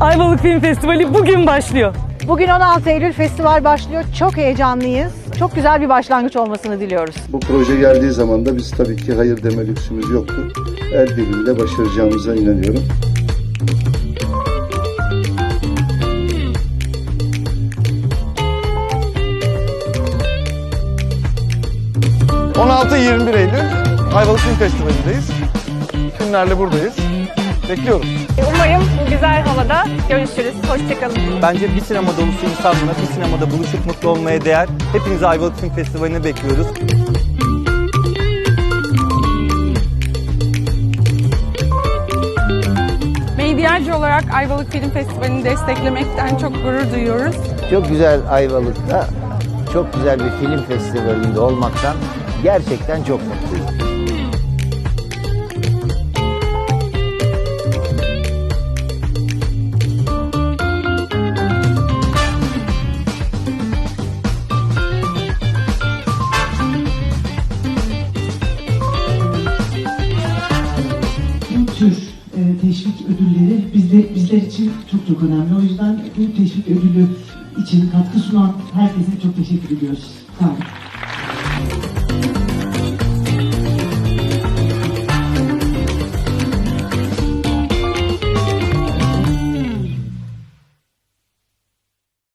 Ayvalık Film Festivali bugün başlıyor. Bugün 16 Eylül festival başlıyor. Çok heyecanlıyız. Çok güzel bir başlangıç olmasını diliyoruz. Bu proje geldiği zaman da biz tabii ki hayır deme lüksümüz yoktu. El birliğiyle başaracağımıza inanıyorum. ...16-21 Eylül Ayvalık Film Festivali'ndeyiz. Filmlerle buradayız. Bekliyoruz. Umarım bu güzel havada görüşürüz. Hoşçakalın. Bence bir sinema dolusu insanla bir sinemada buluşup mutlu olmaya değer. Hepinizi Ayvalık Film Festivali'ne bekliyoruz. Medyacı olarak Ayvalık Film Festivali'ni desteklemekten çok gurur duyuyoruz. Çok güzel Ayvalık'ta çok güzel bir film festivalinde olmaktan gerçekten çok mutluyum. Tür e, teşvik ödülleri bizde, bizler için çok çok önemli. O yüzden bu teşvik ödülü için katkı sunan herkese çok teşekkür ediyoruz. Sağ olun.